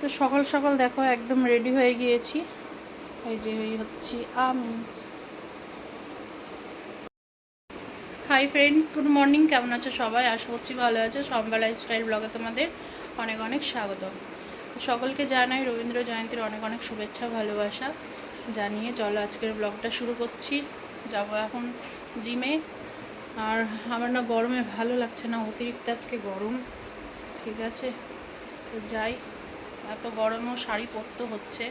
তো সকাল সকাল দেখো একদম রেডি হয়ে গিয়েছি। এই যে এই হচ্ছি আমি। হাই ফ্রেন্ডস গুড মর্নিং কেমন আছো সবাই? আশা করছি ভালো আছে। সম্বা লাইফস্টাইল ব্লগে তোমাদের অনেক অনেক স্বাগত। সকলকে জানাই রবীন্দ্র জয়ন্তীর অনেক অনেক শুভেচ্ছা, ভালোবাসা জানিয়ে চলো আজকের ব্লগটা শুরু করছি। যাব এখন জিমে আর আমার না গরমে ভালো লাগছে না, অতিরিক্ত আজকে গরম। ঠিক আছে? তো যাই। এত গরমও শাড়ি পরতে হচ্ছে।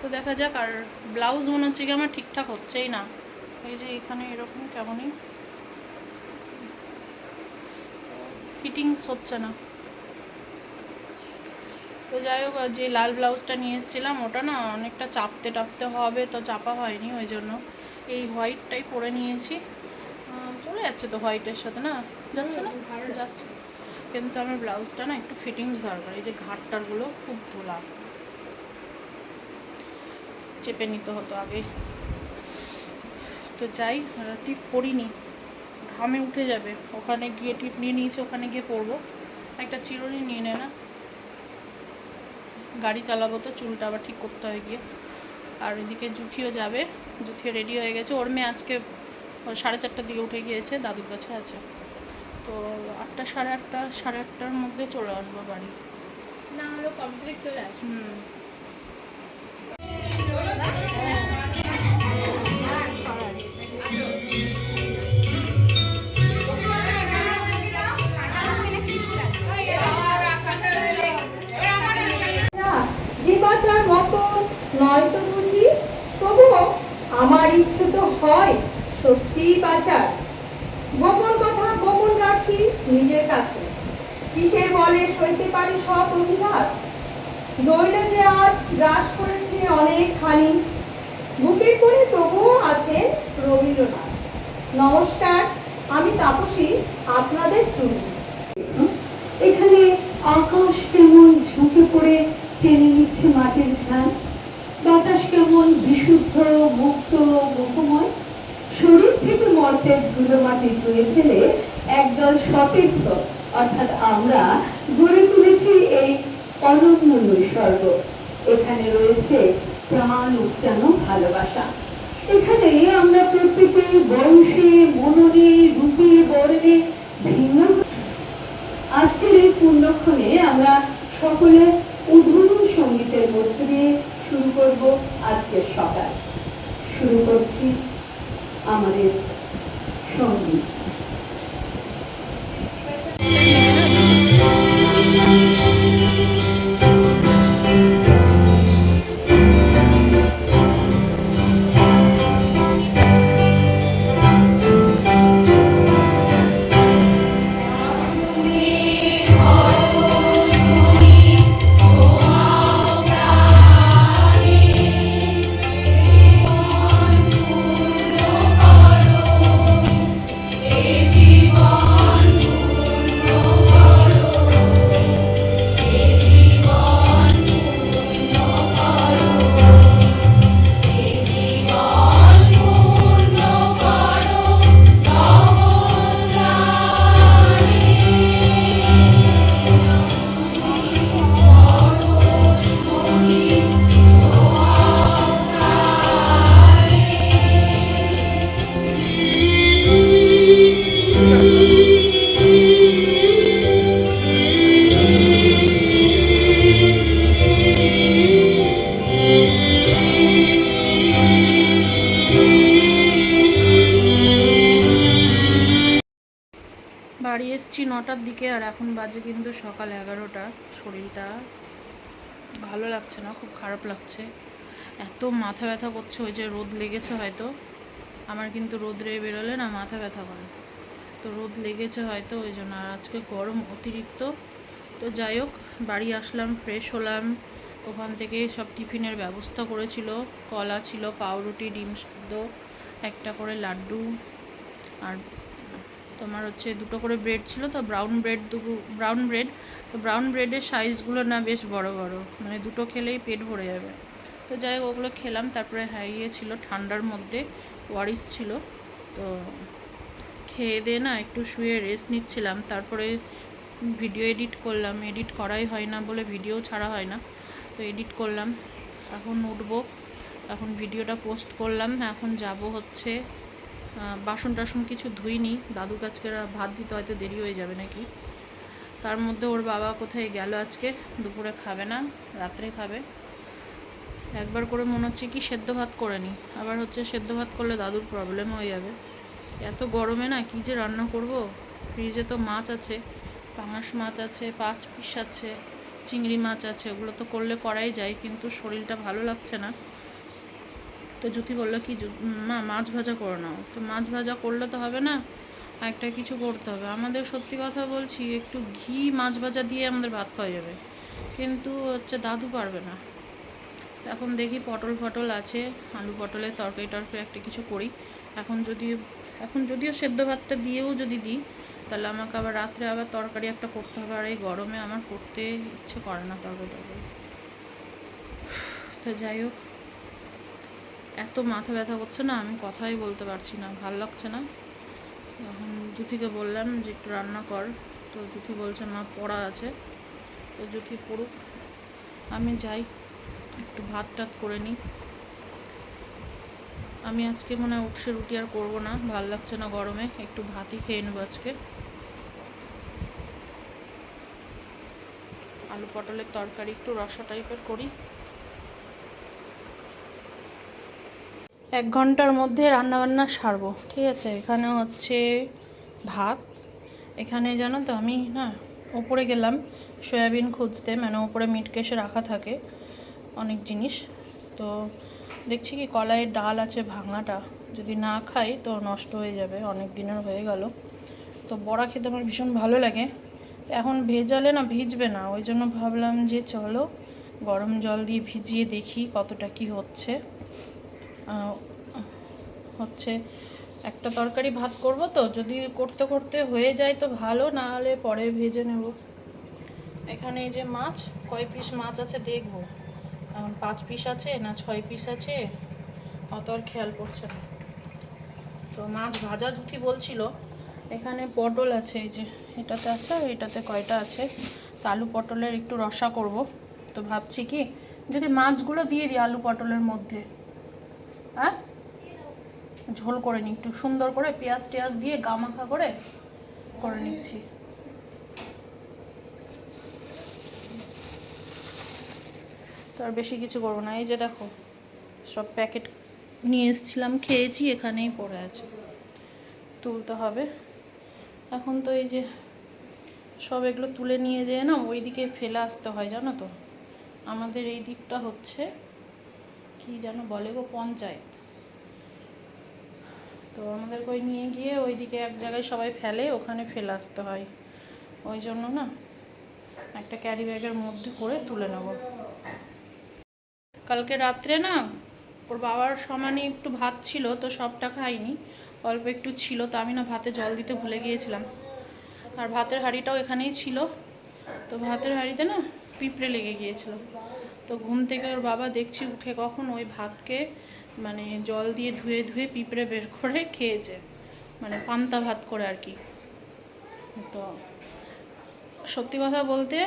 তো দেখা যাক আর ব্লাউজ মনে হচ্ছে কি আমার ঠিকঠাক হচ্ছেই না। এই যে এখানে এরকম কেমনই। ফিটিংস হচ্ছে না। তো যাই হোক যে লাল ব্লাউজটা নিয়ে এসেছিলাম ওটা না অনেকটা চাপতে টাপতে হবে তো চাপা হয়নি ওই জন্য। এই হোয়াইটটাই পরে নিয়েছি। চলে যাচ্ছে তো হোয়াইটের সাথে না? যাচ্ছে না? যাচ্ছে। কিন্তু আমার ব্লাউজটা না একটু ফিটিংস দরকার। এই যে ঘাটটারগুলো খুব ভোলা চেপে নিতে হতো আগে। তো যাই টিপ পরিনি। ঘামে উঠে যাবে। ওখানে গিয়ে টিপ নিয়ে নিয়েছি, ওখানে গিয়ে পরবো। একটা চিরুনি নিয়ে নে না। গাড়ি চালাবো তো, চুলটা আবার ঠিক করতে হয় গিয়ে। আর এদিকে জুথিও যাবে। জুথিও রেডি হয়ে গেছে। ওর মেয়ে আজকে সাড়ে চারটার দিকে উঠে গিয়েছে, দাদুর কাছে আছে। তো আটটা সাড়ে আটটা সাড়ে আটটার মধ্যে চলে আসব বাড়ি। না হলে কমপ্লিট চলে আসব। হুম। অনন্য নৈসর্গ। এখানে রয়েছে প্রাণ উচ্চানো ভালোবাসা। এখানে আমরা মননে, রূপে, বর্ণে ভিন্ন। আজকের এই পুণ্যক্ষণে আমরা সকলে সঙ্গীতের দিয়ে শুরু করব আজকের সকাল। শুরু করছি আমাদের সংগীত। বাড়ি এসছি নটার দিকে আর এখন বাজে কিন্তু সকাল এগারোটা। শরীরটা ভালো লাগছে না, খুব খারাপ লাগছে। এত মাথা ব্যথা করছে, ওই যে রোদ লেগেছে হয়তো। আমার কিন্তু রোদ্রে বেরোলে না মাথা ব্যথা করে। তো রোদ লেগেছে হয়তো, ওই জন্য। আর আজকে গরম অতিরিক্ত। তো যাই হোক, বাড়ি আসলাম ফ্রেশ হলাম। ওখান থেকে সব টিফিনের ব্যবস্থা করেছিল। কলা ছিল, পাউরুটি, ডিম সিদ্ধ, একটা করে লাড্ডু। আর তোমার হচ্ছে দুটো করে ব্রেড ছিল, তো ব্রাউন ব্রেড দুটো ব্রাউন ব্রেড তো ব্রাউন ব্রেডের সাইজগুলো না বেশ বড় বড় মানে দুটো খেলেই পেট ভরে যাবে। তো যাই হোক, ওগুলো খেলাম, তারপরে হারিয়ে ছিল ঠান্ডার মধ্যে ওয়ারিস ছিল, তো খেয়ে দিয়ে না একটু শুয়ে রেস্ট নিচ্ছিলাম, তারপরে ভিডিও এডিট করলাম এডিট করাই হয় না বলে ভিডিও ছাড়া হয় না, তো এডিট করলাম, এখন উঠবো, এখন ভিডিওটা পোস্ট করলাম, এখন যাব হচ্ছে বাসন টাসন কিছু ধুইনি। দাদু কাছকে ভাত দিতে হয়তো দেরি হয়ে যাবে নাকি? তার মধ্যে ওর বাবা কোথায় গেল আজকে? দুপুরে খাবে না, রাত্রে খাবে। একবার করে মনে হচ্ছে কি সেদ্ধ ভাত করে নি আবার হচ্ছে সেদ্ধ ভাত করলে দাদুর প্রবলেম হয়ে যাবে। এত গরমে না কী যে রান্না করব? ফ্রিজে তো মাছ আছে, পাঙাশ মাছ আছে, পাঁচ পিস আছে, চিংড়ি মাছ আছে, ওগুলো তো করলে করাই যায়, কিন্তু শরীরটা ভালো লাগছে না। তো জ্যোতি বলল কি মা, মাছ ভাজা করে নাও। তো মাছ ভাজা করলে তো হবে না একটা কিছু করতে হবে। আমাদের সত্যি কথা বলছি, একটু ঘি মাছ ভাজা দিয়ে আমাদের ভাত খাওয়া যাবে। কিন্তু হচ্ছে দাদু পারবে না। এখন দেখি পটল ফটল আছে, আলু পটলের তরকারি টরকারি একটা কিছু করি। এখন যদি, এখন যদিও সেদ্ধ ভাতটা দিয়েও যদি দিই, তাহলে আমাকে আবার রাত্রে আবার তরকারি একটা করতে হবে। আর এই গরমে আমার করতে ইচ্ছে করে না তরকারি টরকারি। তো যাই হোক এত মাথা ব্যথা করছে না, আমি কথাই বলতে পারছি না, ভালো লাগছে না। এখন জুথিকে বললাম যে একটু রান্না কর, তো জুথি বলছে মা পড়া আছে, তো জুথি পড়ুক। আমি যাই, একটু ভাত টাত করে নিই। আমি আজকে মনে হয় উঠছে রুটি আর করব না, ভালো লাগছে না গরমে, একটু ভাতই খেয়ে নেব আজকে। আলু পটলের তরকারি একটু রসা টাইপের করি। এক ঘণ্টার মধ্যে রান্নাবান্না সারবো, ঠিক আছে? এখানে হচ্ছে ভাত, এখানে জানো তো আমি, না, ওপরে গেলাম, সয়াবিন খুঁজতে মানে ওপরে মিট কেসে রাখা থাকে অনেক জিনিস। তো দেখছি কি কলাইয়ের ডাল আছে ভাঙাটা, যদি না খাই তো নষ্ট হয়ে যাবে, অনেক দিনের হয়ে গেল। তো বড়া খেতে আমার ভীষণ ভালো লাগে। এখন ভেজালে না ভিজবে না, ওই জন্য ভাবলাম যে চলো গরম জল দিয়ে ভিজিয়ে দেখি কতটা কি হচ্ছে। হচ্ছে একটা তরকারি ভাত করব তো, যদি করতে করতে হয়ে যায় তো ভালো, না হলে পরে ভেজে নেব। এখানে এই যে মাছ, কয় পিস মাছ আছে দেখব। এখন পাঁচ পিস আছে, না ছয় পিস আছে, অত আর খেয়াল পড়ছে না। তো মাছ ভাজা জুথি বলছিল। এখানে পটল আছে, এই যে এটাতে আছে আর এটাতে কয়টা আছে। তো আলু পটলের একটু রসা করব। তো ভাবছি কি, যদি মাছগুলো দিয়ে দিই আলু পটলের মধ্যে। হ্যাঁ? ঝোল করে নিই একটু সুন্দর করে পেঁয়াজ টেয়াজ দিয়ে গামাখা করে করে নিচ্ছি। তো আর বেশি কিছু করব না, এই যে দেখো, সব প্যাকেট নিয়ে এসেছিলাম, খেয়েছি, এখানেই পড়ে আছে, তুলতে হবে। এখন তো এই যে সব এগুলো তুলে নিয়ে যেয়ে না ওই দিকে ফেলে আসতে হয়, জানো তো? আমাদের এই দিকটা হচ্ছে, কি যেন বলে গো, পঞ্চায়েত। তো আমাদের ওই নিয়ে গিয়ে ওইদিকে এক জায়গায় সবাই ফেলে, ওখানে ফেলে আসতে হয়। ওই জন্য না একটা ক্যারি ব্যাগের মধ্যে করে তুলে নেব। কালকে রাত্রে না ওর বাবার সমানে একটু ভাত ছিল, তো সবটা খাইনি। অল্প একটু ছিল, তো আমি না ভাতে জল দিতে ভুলে গিয়েছিলাম। আর ভাতের হাঁড়িটাও এখানেই ছিল। তো ভাতের হাঁড়িতে না পিঁপড়ে লেগে গিয়েছিল। তো ঘুম থেকে ওর বাবা দেখছি উঠে কখন ওই ভাতকে মানে জল দিয়ে ধুয়ে ধুয়ে পিঁপড়ে বের করে খেয়েছে মানে পান্তা ভাত করে আর কি। তো সত্যি কথা বলতে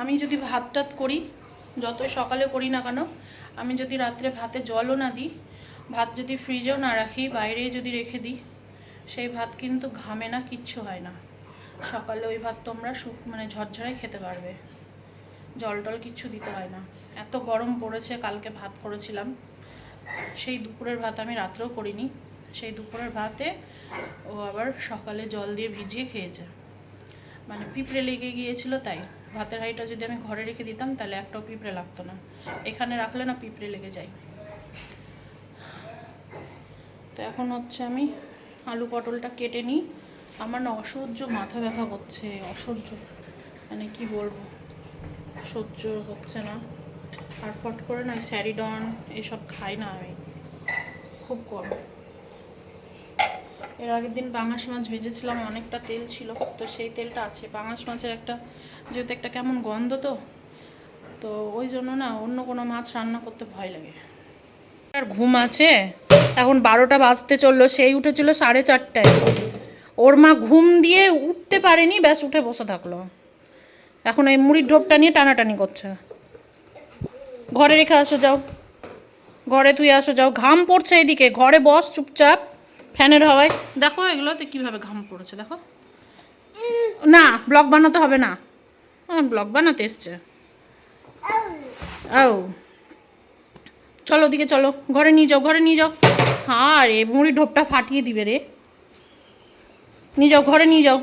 আমি যদি ভাত টাত করি, যতই সকালে করি না কেন, আমি যদি রাত্রে ভাতে জলও না দিই, ভাত যদি ফ্রিজেও না রাখি বাইরে যদি রেখে দিই, সেই ভাত কিন্তু ঘামে না, কিচ্ছু হয় না। সকালে ওই ভাত তোমরা শুক মানে ঝরঝরাই খেতে পারবে। জল টল কিচ্ছু দিতে হয় না। এত গরম পড়েছে, কালকে ভাত করেছিলাম। সেই দুপুরের ভাত আমি রাত্রেও করিনি। সেই দুপুরের ভাতে ও আবার সকালে জল দিয়ে ভিজিয়ে খেয়েছে। মানে পিঁপড়ে লেগে গিয়েছিল তাই। ভাতের হাঁড়িটা যদি আমি ঘরে রেখে দিতাম, তাহলে একটাও পিঁপড়ে লাগতো না। এখানে রাখলে না পিঁপড়ে লেগে যায়। তো এখন হচ্ছে আমি আলু পটলটা কেটে নিই। আমার না অসহ্য মাথা ব্যথা করছে, অসহ্য। মানে কি বলব? সহ্য হচ্ছে না। আর ফট করে না স্যারিডন এসব খাই না আমি। খুব কম। এর আগের দিন পাঙাশ মাছ ভেজেছিলাম, অনেকটা তেল ছিল, তো সেই তেলটা আছে। পাঙাশ মাছের একটা, যেহেতু একটা কেমন গন্ধ তো তো ওই জন্য না অন্য কোনো মাছ রান্না করতে ভয় লাগে। আর ঘুম আছে, এখন বারোটা বাজতে চলল, সেই উঠেছিল সাড়ে চারটায়। ওর মা ঘুম দিয়ে উঠতে পারেনি, ব্যাস উঠে বসে থাকল। এখন এই মুড়ির ঢোপটা নিয়ে টানাটানি করছে। ঘরে রেখে আসো, যাও। ঘরে তুই আসো, যাও। ঘাম পড়ছে এদিকে। ঘরে বস চুপচাপ। ফ্যানের হাওয়ায়। দেখো এগুলোতে কীভাবে ঘাম পড়েছে, দেখো। না ব্লক বানাতে হবে না। ব্লগ বানাতে এসছে। ও চলো ওদিকে চলো। ঘরে নিয়ে যাও, ঘরে নিয়ে যাও। হ্যাঁ রে মুড়ি ঢোপটা ফাটিয়ে দিবে রে। নিয়ে যাও, ঘরে নিয়ে যাও।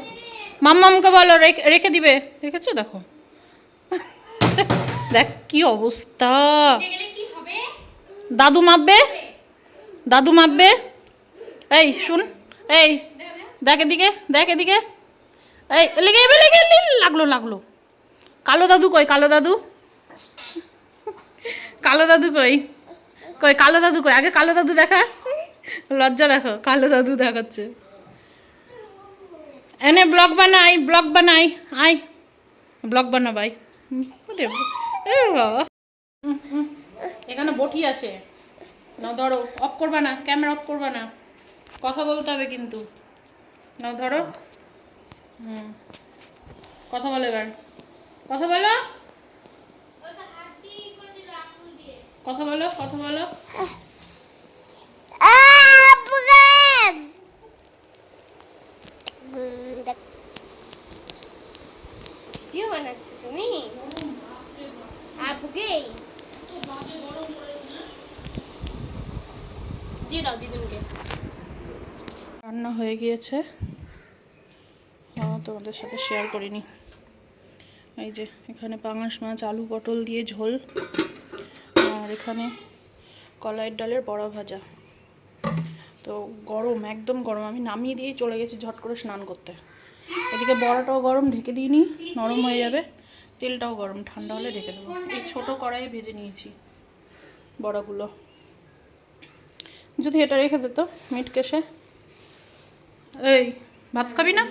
মাম্মামকে বলো, রেখে রেখে দিবে। দেখেছ? দেখো। দেখ কি অবস্থা। দাদু মাপবে? দাদু মাপবে? এই শুন এই দেখ এদিকে দেখ এদিকে। এই লেগে যাবে, লেগে লেগে, লাগল লাগল। কালো দাদু কই কালো দাদু? কালো দাদু কই? কই কালো দাদু কই? আগে কালো দাদু দেখা। লজ্জা দেখো কালো দাদু দেখাচ্ছে। এনে ব্লগ বানাই ব্লগ বানাই আই ব্লগ বানাবাই এখানে বটি আছে। না ধরো অফ করবা না ক্যামেরা অফ করবা না। কথা বলতে হবে কিন্তু। না ধরো। হুম। কথা বলো এবার। কথা বলো। কথা বলো কথা বলো। তুমি? দিদুনকে রান্না হয়ে গিয়েছে। তোমাদের সাথে শেয়ার করিনি। এই যে, এখানে পাঙাশ মাছ, আলু পটল দিয়ে ঝোল। আর এখানে কলাইয়ের ডালের বড়া ভাজা। তো গরম, একদম গরম। আমি নামিয়ে দিয়ে চলে গেছি ঝট করে স্নান করতে। এদিকে বড়াটাও গরম, ঢেকে দিইনি, নরম হয়ে যাবে। তেলটাও গরম, ঠান্ডা হলে ঢেকে দেবো। এই ছোটো কড়াইয়ে ভেজে নিয়েছি বড়াগুলো। যদি এটা রেখে দিত, মিট কেসে এই, ভাত খাবি না?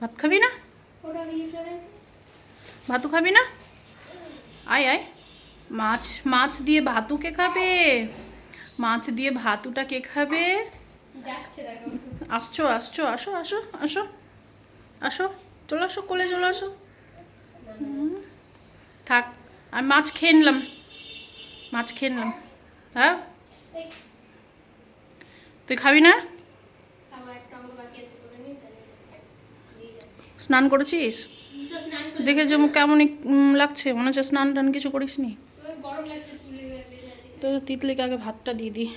ভাত খাবি না? ভাতু খাবি না? আয় আয়। মাছ মাছ দিয়ে ভাতু কে খাবে? মাছ দিয়ে ভাতুটা কে খাবে? আসছো আসছো, আসো আসো আসো। আসো, চলে আসো, কোলে চলে আসো। থাক, আমি মাছ খেয়ে নিলাম। মাছ খেয়ে নিলাম। হ্যাঁ? তুই খাবি না? স্নান করেছিস? দেখে যে কেমন লাগছে। মনে হচ্ছে স্নান টান কিছু করিস নি। তো তিতলিকে আগে ভাতটা দিয়ে দিই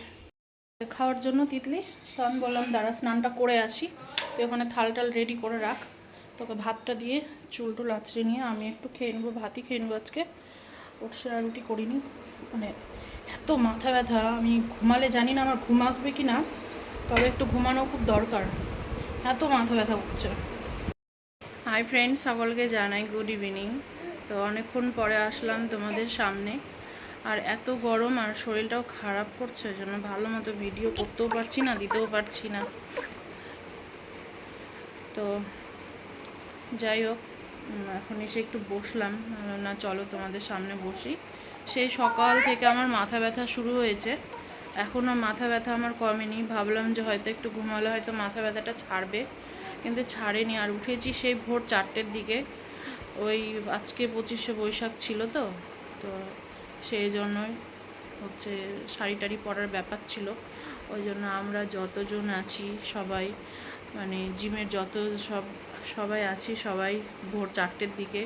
খাওয়ার জন্য তিতলি। তো আমি বললাম, দাঁড়া, স্নানটা করে আসি। তো ওখানে থাল টাল রেডি করে রাখ। তোকে ভাতটা দিয়ে চুল টুল আঁচড়ে নিয়ে আমি একটু খেয়ে নেব, ভাতই খেয়ে নেব আজকে। ওর রুটি করিনি। মানে এত মাথা ব্যথা, আমি ঘুমালে জানি না আমার ঘুম আসবে কি না, তবে একটু ঘুমানো খুব দরকার। এত মাথা ব্যথা উঠছে হাই ফ্রেন্ড সকলকে জানাই গুড ইভিনিং তো অনেকক্ষণ পরে আসলাম তোমাদের সামনে। আর এত গরম আর শরীরটাও খারাপ করছে ওই জন্য ভালো মতো ভিডিও করতেও পারছি না, দিতেও পারছি না। তো যাই হোক এখন এসে একটু বসলাম। না, চলো তোমাদের সামনে বসি। সেই সকাল থেকে আমার মাথা ব্যথা শুরু হয়েছে। এখনও মাথা ব্যথা আমার কমেনি। ভাবলাম যে হয়তো একটু ঘুমালে হয়তো মাথা ব্যথাটা ছাড়বে, কিন্তু ছাড়েনি। আর উঠেছি সেই ভোর চারটের দিকে। ওই আজকে পঁচিশে বৈশাখ ছিল তো তো সেই জন্যই হচ্ছে শাড়ি টাড়ি পরার ব্যাপার ছিল। ওই জন্য আমরা যতজন আছি সবাই মানে জিমের যত সব সবাই আছি, সবাই ভোর চারটের দিকে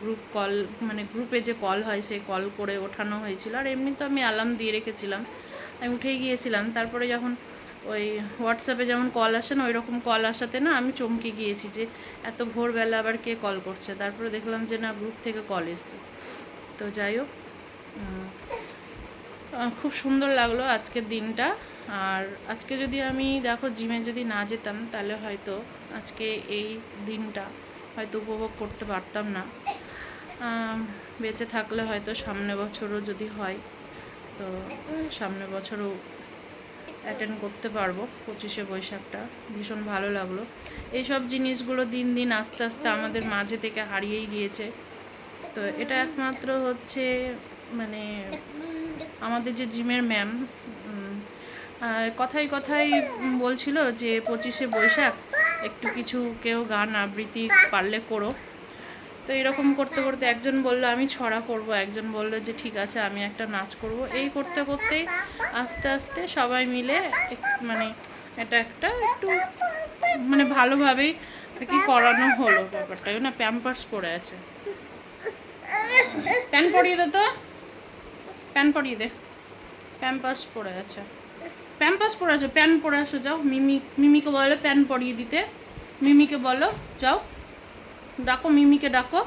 গ্রুপ কল মানে গ্রুপে যে কল হয় সেই কল করে ওঠানো হয়েছিল। আর এমনি তো আমি অ্যালার্ম দিয়ে রেখেছিলাম। আমি উঠেই গিয়েছিলাম। তারপরে যখন ওই হোয়াটসঅ্যাপে যেমন কল আসে না ওই রকম কল আসাতে না আমি চমকে গিয়েছি যে এত ভোরবেলা আবার কে কল করছে? তারপরে দেখলাম যে না গ্রুপ থেকে কল এসছে। তো যাই হোক খুব সুন্দর লাগল আজকের দিনটা। আর আজকে যদি আমি, দেখো, জিমে যদি না যেতাম, তাহলে হয়তো আজকে এই দিনটা হয়তো উপভোগ করতে পারতাম না। বেঁচে থাকলে হয়তো সামনে বছরও যদি হয়, তো সামনে বছরও অ্যাটেন্ড করতে পারব, পঁচিশে বৈশাখটা। ভীষণ ভালো লাগল। এইসব জিনিসগুলো দিন দিন আস্তে আস্তে আমাদের মাঝে থেকে হারিয়েই গিয়েছে। তো এটা একমাত্র হচ্ছে মানে আমাদের যে জিমের ম্যাম কথায় কথায় বলছিল যে পঁচিশে বৈশাখ, একটু কিছু কেউ গান আবৃত্তি পারলে করো। তো এরকম করতে করতে একজন বলল, আমি ছড়া করব। একজন বলল যে, ঠিক আছে, আমি একটা নাচ করব। এই করতে করতেই আস্তে আস্তে সবাই মিলে মানে এটা একটা একটু মানে ভালোভাবেই আর কি করানো হলো ব্যাপারটা। না প্যাম্পার্স পরে আছে। প্যান পরিয়ে দে তো। প্যান পরিয়ে দে। প্যাম্পার্স পরে আছে। প্যাম্পার্স পরে আছে প্যান পরে আসো যাও। মিমি, মিমিকে বলো প্যান পরিয়ে দিতে। মিমিকে বলো, যাও। ডাকো, মিমিকে ডাকো।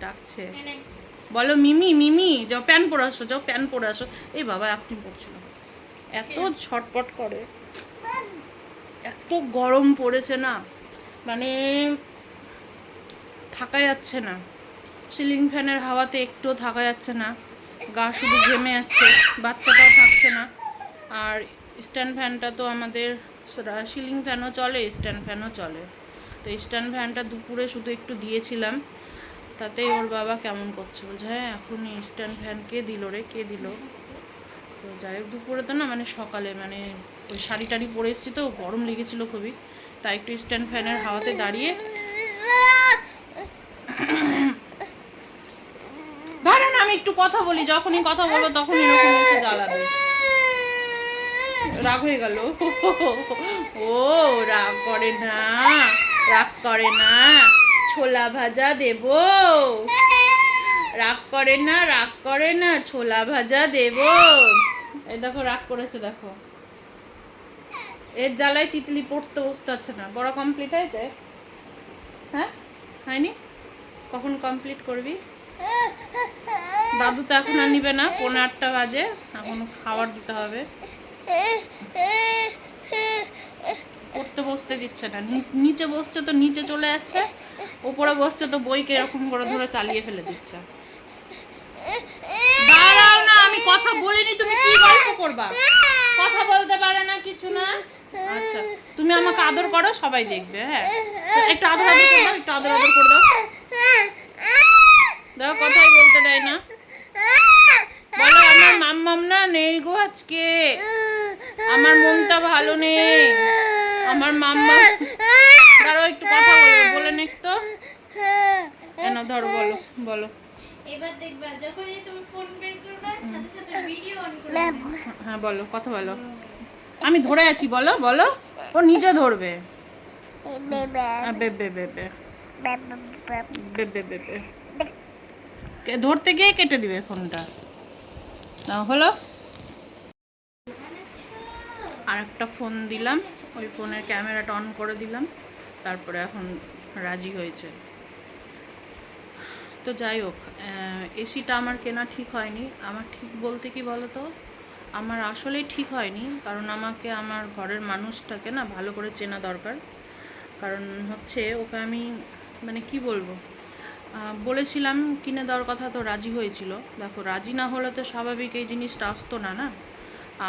ডাকছে। বলো, মিমি মিমি, যাও প্যান পরে আসো যাও প্যান পরে আসো এই বাবা আপনি পড়ছিল এত ছটপট করে। এত গরম পড়েছে না। মানে থাকা যাচ্ছে না। সিলিং ফ্যানের হাওয়াতে একটুও থাকা যাচ্ছে না। গা শুধু ঘেমে যাচ্ছে বাচ্চাটাও থাকছে না। আর স্ট্যান্ড ফ্যানটা তো আমাদের সিলিং ফ্যানও চলে, স্ট্যান্ড ফ্যানও চলে। তো স্ট্যান্ড ফ্যানটা দুপুরে শুধু একটু দিয়েছিলাম। তাতে ওর বাবা কেমন করছে বলছে হ্যাঁ এখন স্ট্যান্ড ফ্যান কে দিল রে, কে দিল? তো যাই হোক, দুপুরে তো না মানে সকালে মানে ওই শাড়ি টাড়ি পরে এসেছি তো, গরম লেগেছিলো খুবই। তাই একটু স্ট্যান্ড ফ্যানের হাওয়াতে দাঁড়িয়ে আমি একটু কথা বলি, যখনই কথা বলব তখন এরকম জ্বালাবে। রাগ হয়ে গেল। ও, রাগ করে না, রাগ করে না, ছোলা ভাজা দেব। রাগ করে না, রাগ করে না, ছোলা ভাজা দেব। এই দেখো, রাগ করেছে, দেখো। এর জ্বালায় তিতলি পড়তে বসতে আছে না। বড় কমপ্লিট হয়েছে হ্যাঁ? হয়নি? কখন কমপ্লিট করবি? দাদু তো এখন আর নিবে না পনেরো আটটা বাজে, এখন খাবার দিতে হবে। পড়তে বসতে দিচ্ছে না নিচে বসছে তো নিচে চলে যাচ্ছে, ওপরে বসছে তো বইকে এরকম করে ধরে চালিয়ে ফেলে দিচ্ছে। দাঁড়াও না, আমি কথা বলিনি, তুমি কি গল্প করবা? কথা বলতে পারে না কিছু না। আচ্ছা তুমি আমাকে আদর করো, সবাই দেখবে হ্যাঁ। একটু আদর আদর করে একটু আদর আদর করে দাও। দেখো, কথাই বলতে দেয় না। বলো আমার মাম্মাম না নেই গো আজকে। আমার মনটা ভালো নেই। আমার মাম্মা ধরো একটু কথা বলবে বলে নে তো। কেন ধরো বলো বলো। এবার দেখবা যখনই তুমি ফোন বের করবা সাথে সাথে ভিডিও অন করবে। হ্যাঁ বলো কথা বলো। আমি ধরে আছি বলো বলো। ও নিজে ধরবে। ধরতে গিয়ে কেটে দিবে ফোনটা না হলো? আর একটা ফোন দিলাম, ওই ফোনের ক্যামেরাটা অন করে দিলাম, তারপরে এখন রাজি হয়েছে। তো যাই হোক এসিটা আমার কেনা ঠিক হয়নি। আমার ঠিক বলতে কি বলো তো আমার আসলেই ঠিক হয়নি, কারণ আমাকে আমার ঘরের মানুষটাকে না ভালো করে চেনা দরকার। কারণ হচ্ছে ওকে আমি মানে কি বলব? বলেছিলাম, কিনে দেওয়ার কথা তো রাজি হয়েছিল। দেখো, রাজি না হলে তো স্বাভাবিক এই জিনিসটা আসতো না না?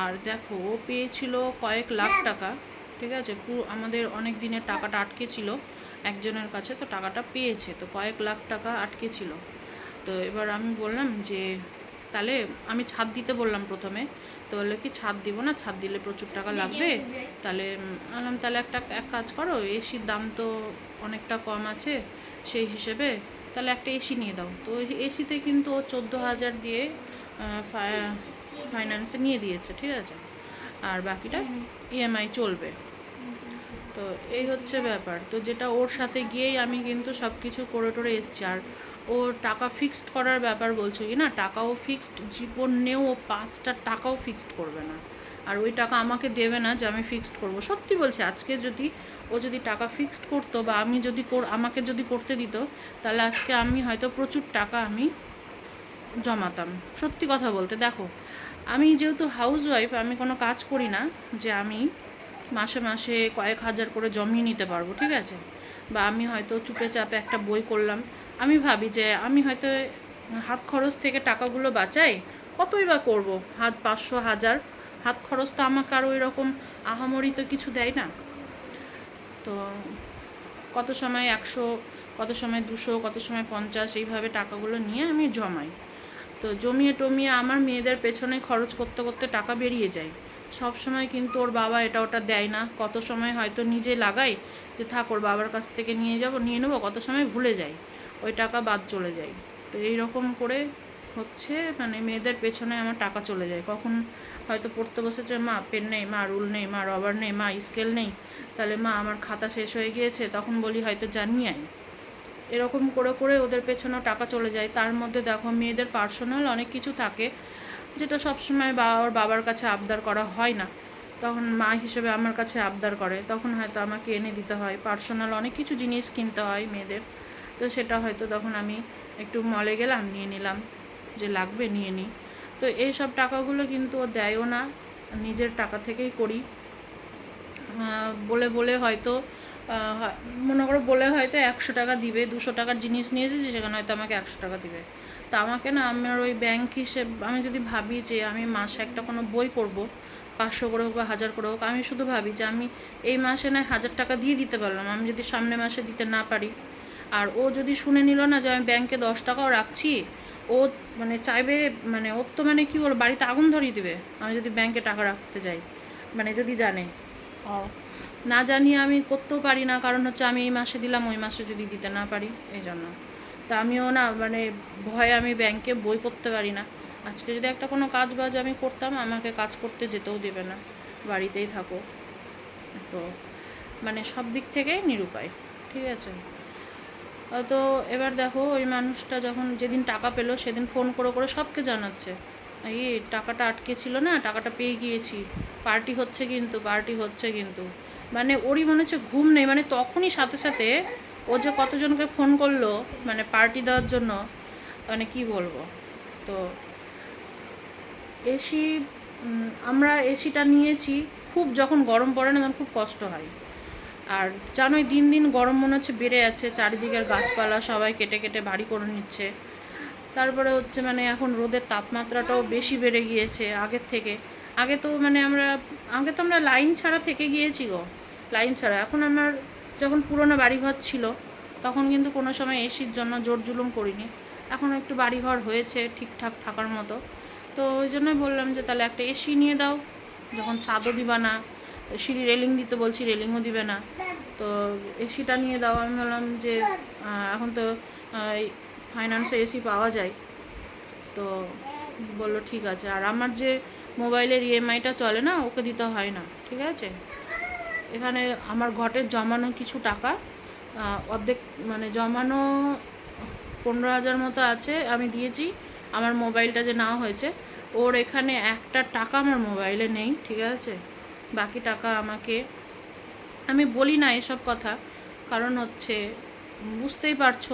আর দেখো, ও পেয়েছিল কয়েক লাখ টাকা, ঠিক আছে? পুরো আমাদের অনেক দিনের টাকাটা আটকে ছিল একজনের কাছে, তো টাকাটা পেয়েছে, তো কয়েক লাখ টাকা আটকে ছিল। তো এবার আমি বললাম যে, তাহলে আমি ছাদ দিতে বললাম প্রথমে। তো বলল, কি ছাদ দিব না? ছাদ দিলে প্রচুর টাকা লাগবে? তাহলে বললাম, তাহলে একটা, এক কাজ করো এসির দাম তো অনেকটা কম আছে, সেই হিসেবে তাহলে একটা এসি নিয়ে দাও। তো এসিতে কিন্তু ও চোদ্দ হাজার দিয়ে ফাইন্যান্সে নিয়ে দিয়েছে, ঠিক আছে? আর বাকিটা ইএমআই চলবে। তো এই হচ্ছে ব্যাপার। তো যেটা ওর সাথে গিয়েই আমি কিন্তু সব কিছু করে টোরে এসছি। আর ও টাকা ফিক্সড করার ব্যাপার বলছো কি না? টাকাও ফিক্সড জীবনেও ও পাঁচটা টাকাও ফিক্সড করবে না। আর ওই টাকা আমাকে দেবে না যে আমি ফিক্সড করব। সত্যি বলছি, আজকে যদি ও যদি টাকা ফিক্সড করতো বা আমি যদি আমাকে যদি করতে দিত, তাহলে আজকে আমি হয়তো প্রচুর টাকা আমি জমাতাম। সত্যি কথা বলতে, দেখো, আমি যেহেতু হাউস ওয়াইফ আমি কোনো কাজ করি না যে আমি মাসে মাসে কয়েক হাজার করে জমিয়ে নিতে পারব, ঠিক আছে? বা আমি হয়তো চুপে চাপে একটা বই করলাম। আমি ভাবি যে আমি হয়তো হাত খরচ থেকে টাকাগুলো বাঁচাই, কতই বা করব? হাত পাঁচশো, হাজার হাত খরচ তো আমাকে আর ওই রকম আহামরি তো কিছু দেয় না। তো কত সময় একশো, কত সময় দুশো, কত সময় পঞ্চাশ এইভাবে টাকাগুলো নিয়ে আমি জমাই। তো জমিয়ে টমিয়ে আমার মেয়েদের পেছনে খরচ করতে করতে টাকা বেরিয়ে যায়। সব সময় কিন্তু ওর বাবা এটা ওটা দেয় না। কত সময় হয়তো নিজে লাগাই যে থাক ওর বাবার কাছ থেকে নিয়ে যাব, নিয়ে নেব, কত সময় ভুলে যাই। ওই টাকা বাদ চলে যায়। তো এই রকম করে হচ্ছে মানে মেয়েদের পেছনে আমার টাকা চলে যায়। কখন হয়তো পড়তে বসেছে, মা, পেন নেই, মা, রুল নেই, মা, রবার নেই, মা, স্কেল নেই, তাহলে মা, আমার খাতা শেষ হয়ে গিয়েছে, তখন বলি হয়তো জানিয়ে আয়। এরকম করে করে ওদের পেছনেও টাকা চলে যায়। তার মধ্যে দেখো, মেয়েদের পার্সোনাল অনেক কিছু থাকে, যেটা সবসময় ওর বাবার কাছে আবদার করা হয় না। তখন মা হিসেবে আমার কাছে আবদার করে, তখন হয়তো আমাকে এনে দিতে হয়। পার্সোনাল অনেক কিছু জিনিস কিনতে হয় মেয়েদের। তো সেটা হয়তো তখন আমি একটু মলে গেলাম, নিয়ে নিলাম। যে লাগবে নিয়ে নিই। তো এই সব টাকাগুলো কিন্তু ও দেয়ও না, নিজের টাকা থেকেই করি। বলে বলে হয়তো হয়- মনে করো বলে হয়তো একশো টাকা দিবে, দুশো টাকার জিনিস নিয়ে এসেছি, সেখানে হয়তো আমাকে একশো টাকা দিবে। তা আমাকে না আমার ওই ব্যাংক হিসেব, আমি যদি ভাবি যে আমি মাসে একটা কোনো বই করব, পাঁচশো করে হোক বা হাজার করে হোক, আমি শুধু ভাবি যে আমি এই মাসে না হাজার টাকা দিয়ে দিতে পারলাম, আমি যদি সামনে মাসে দিতে না পারি। আর ও যদি শুনে নিল না যে আমি ব্যাংকে দশ টাকাও রাখছি ও মানে চাইবে মানে ওর তো মানে কী বলব বাড়িতে আগুন ধরিয়ে দিবে। আমি যদি ব্যাংকে টাকা রাখতে যাই মানে যদি জানে। ও। না জানিয়ে আমি করতেও পারি না কারণ হচ্ছে আমি এই মাসে দিলাম ওই মাসে যদি দিতে না পারি এই জন্য। তা আমিও না মানে ভয়ে আমি ব্যাংকে বই করতে পারি না। আজকে যদি একটা কোনো কাজ বাজ আমি করতাম আমাকে কাজ করতে যেতেও দেবে না বাড়িতেই থাকো। তো মানে সব দিক থেকেই নিরুপায় ঠিক আছে? তো এবার দেখো ওই মানুষটা যখন যেদিন টাকা পেল সেদিন ফোন করে করে সবকে জানাচ্ছে। এই টাকাটা আটকে ছিল না, টাকাটা পেয়ে গিয়েছি। পার্টি হচ্ছে কিন্তু পার্টি হচ্ছে কিন্তু। মানে ওরই মনে হচ্ছে ঘুম নেই। মানে তখনই সাথে সাথে ও যে কতজনকে ফোন করল মানে পার্টি দেওয়ার জন্য মানে কি বলব? তো এসি আমরা এসিটা নিয়েছি। খুব যখন গরম পড়ে না তখন খুব কষ্ট হয়। আর জানোই দিন দিন গরম মনে হচ্ছে বেড়ে যাচ্ছে, চারিদিকের গাছপালা সবাই কেটে কেটে বাড়ি করে নিচ্ছে। তারপরে হচ্ছে মানে এখন রোদের তাপমাত্রাটাও বেশি বেড়ে গিয়েছে আগের থেকে। আগে তো মানে আমরা, আগে তো আমরা লাইন ছাড়া থেকে গিয়েছি গো, লাইন ছাড়া। এখন আমার যখন পুরোনো বাড়িঘর ছিল, তখন কিন্তু কোনো সময় এসির জন্য জোর জুলুম করিনি। এখন একটু বাড়িঘর হয়েছে ঠিকঠাক থাকার মতো। তো ওই জন্যই বললাম যে তাহলে একটা এসি নিয়ে দাও, যখন ছাদও দিবা না সিঁড়ি রেলিং দিতে বলছি, রেলিংও দিবে না। তো এসিটা নিয়ে দাও, আমি বললাম যে এখন তো ফাইন্যান্সে এসি পাওয়া যায়। তো বলল, ঠিক আছে। আর আমার যে মোবাইলের ইএমআইটা চলে না, ওকে দিতে হয় না, ঠিক আছে? এখানে আমার ঘটের জমানো কিছু টাকা অর্ধেক মানে জমানো পনেরো হাজার মতো আছে, আমি দিয়েছি। আমার মোবাইলটা যে নেওয়া হয়েছে, ওর এখানে একটা টাকা আমার মোবাইলে নেই, ঠিক আছে? বাকি টাকা আমাকে। আমি বলি না এসব কথা, কারণ হচ্ছে বুঝতেই পারছ,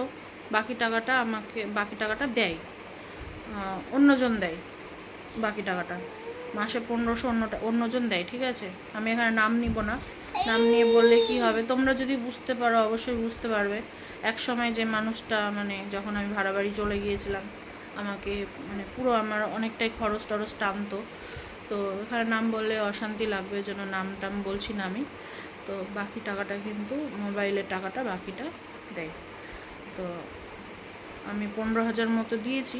বাকি টাকাটা আমাকে, বাকি টাকাটা দেয়। অন্যজন দেয় বাকি টাকাটা। মাসে পনেরোশো অন্যটা অন্যজন দেয়, ঠিক আছে? আমি এখানে নাম নিব না। নাম নিয়ে বললে কি হবে? তোমরা যদি বুঝতে পারো, অবশ্যই বুঝতে পারবে। এক সময় যে মানুষটা মানে যখন আমি ভাড়া বাড়ি চলে গিয়েছিলাম, আমাকে মানে পুরো আমার অনেকটাই খরচ টরচ টানতো। তো এখানে নাম বললে অশান্তি লাগবে জন্য নাম টাম বলছি না আমি। তো বাকি টাকাটা কিন্তু মোবাইলের টাকাটা বাকিটা দেয়। তো আমি পনেরো হাজার মতো দিয়েছি,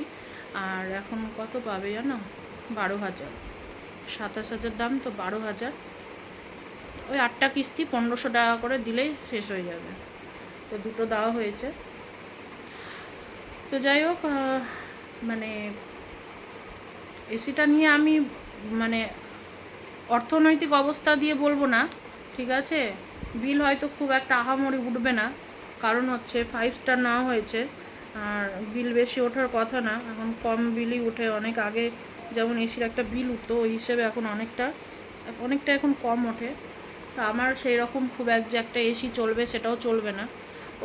আর এখন কত পাবে জানো? বারো হাজার। সাতাশ হাজার দাম তো বারো হাজার। ওই আটটা কিস্তি পনেরোশো টাকা করে দিলেই শেষ হয়ে যাবে। তো দুটো দেওয়া হয়েছে। তো যাই হোক মানে এসিটা নিয়ে আমি মানে অর্থনৈতিক অবস্থা দিয়ে বলব না, ঠিক আছে? বিল হয়তো খুব একটা আহামরি উঠবে না, কারণ হচ্ছে ফাইভ স্টার নেওয়া হয়েছে, আর বিল বেশি ওঠার কথা না, এখন কম বিলই উঠে অনেক আগে যেমন এসির একটা বিল উঠতো, ওই হিসেবে এখন অনেকটা অনেকটা এখন কম ওঠে। তো আমার সেই রকম খুব এক যে একটা এসি চলবে সেটাও চলবে না।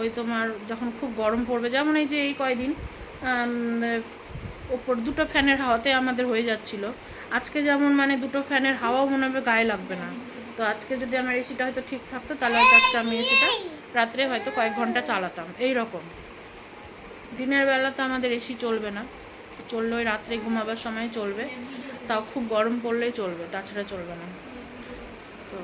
ওই তোমার যখন খুব গরম পড়বে, যেমন এই যে এই কয়দিন ওপর দুটো ফ্যানের হাওয়াতে আমাদের হয়ে যাচ্ছিল। আজকে যেমন মানে দুটো ফ্যানের হাওয়াও মনে হবে গায়ে লাগবে না। তো আজকে যদি আমার এসিটা হয়তো ঠিক থাকতো, তাহলে হয়তো আজকে আমি এসিটা রাত্রে হয়তো কয়েক ঘণ্টা চালাতাম। এই রকম। দিনের বেলা তো আমাদের এসি চলবে না। চললে ওই রাত্রে ঘুমাবার সময় চলবে। তাও খুব গরম পড়লেই চলবে, তাছাড়া চলবে না। তো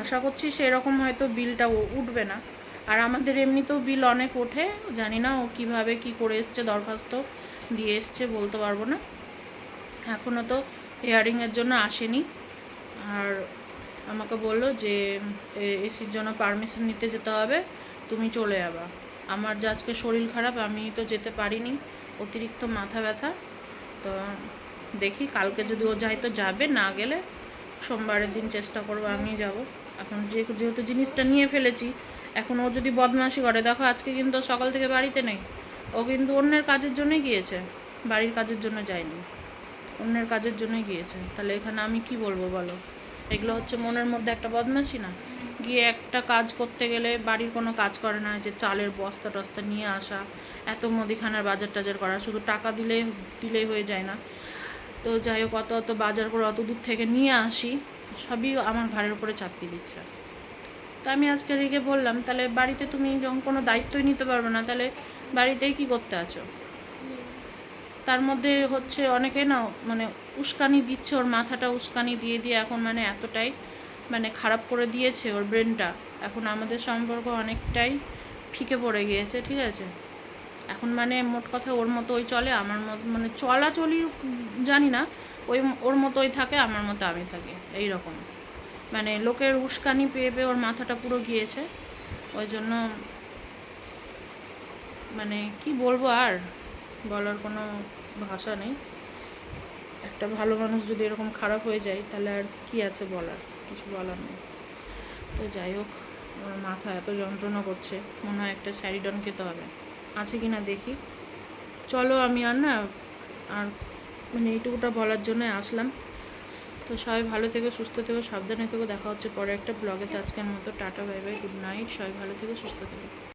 আশা করছি সেরকম হয়তো বিলটা উঠবে না। আর আমাদের এমনিতেও বিল অনেক ওঠে, জানি না ও কীভাবে কী করে এসছে, দরখাস্ত দিয়ে এসছে বলতে পারব না। এখনও তো হিয়ারিংয়ের জন্য আসেনি। আর আমাকে বলল যে এসির জন্য পারমিশন নিতে যেতে হবে, তুমি চলে যাবা। আমার যে আজকে শরীর খারাপ, আমি তো যেতে পারিনি, অতিরিক্ত মাথা ব্যথা। তো দেখি, কালকে যদি ও যায় তো যাবে, না গেলে সোমবারের দিন চেষ্টা করব আমি যাব। এখন যে, যেহেতু জিনিসটা নিয়ে ফেলেছি এখন ও যদি বদমাশি করে, দেখো আজকে কিন্তু সকাল থেকে বাড়িতে নেই। ও কিন্তু অন্যের কাজের জন্যই গিয়েছে। বাড়ির কাজের জন্য যায়নি। অন্যের কাজের জন্যই গিয়েছে। তাহলে এখানে আমি কি বলব বলো? এগুলো হচ্ছে মনের মধ্যে একটা বদমাশি না? গিয়ে একটা কাজ করতে গেলে বাড়ির কোনো কাজ করে না যে চালের বস্তা টস্তা নিয়ে আসা, এত মুদিখানার বাজার টাজার করা, শুধু টাকা দিলেই দিলেই হয়ে যায় না। তো যাই হোক, অত অত বাজার করে অত দূর থেকে নিয়ে আসি, সবই আমার ঘাড়ের উপরে চাপিয়ে দিচ্ছে। তা আমি আজকে রেগে বললাম, তাহলে বাড়িতে তুমি যখন কোনো দায়িত্বই নিতে পারবে না, তাহলে বাড়িতেই কি করতে আছো? তার মধ্যে হচ্ছে অনেকে না মানে উস্কানি দিচ্ছে, ওর মাথাটা উস্কানি দিয়ে দিয়ে এখন মানে এতটাই মানে খারাপ করে দিয়েছে ওর ব্রেনটা এখন আমাদের সম্পর্ক অনেকটাই ফিকে পড়ে গিয়েছে, ঠিক আছে? এখন মানে মোট কথা ওর মতো ওই চলে, আমার মতো মানে চলাচলি জানি না, ওই, ওর মতোই থাকে, আমার মতো আমি থাকি এই রকম মানে লোকের উস্কানি পেয়ে পেয়ে ওর মাথাটা পুরো গিয়েছে। ওই জন্য মানে কি বলব আর? বলার কোনো ভাষা নেই। একটা ভালো মানুষ যদি এরকম খারাপ হয়ে যায়, তাহলে আর কি আছে বলার? কিছু বলার নেই। তো যাই হোক আমার মাথা এত যন্ত্রণা করছে, মনে হয় একটা স্যারিডন খেতে হবে। আছে কি না দেখি। চলো আমি আর না, আর মানে এইটুকুটা বলার জন্য আসলাম। তো সবাই ভালো থেকো, সুস্থ থেকো, সাবধানে থেকো। দেখা হচ্ছে পরে একটা ব্লগে তো আজকের মতো tata bye bye good night সবাই ভালো থেকো, সুস্থ থেকো।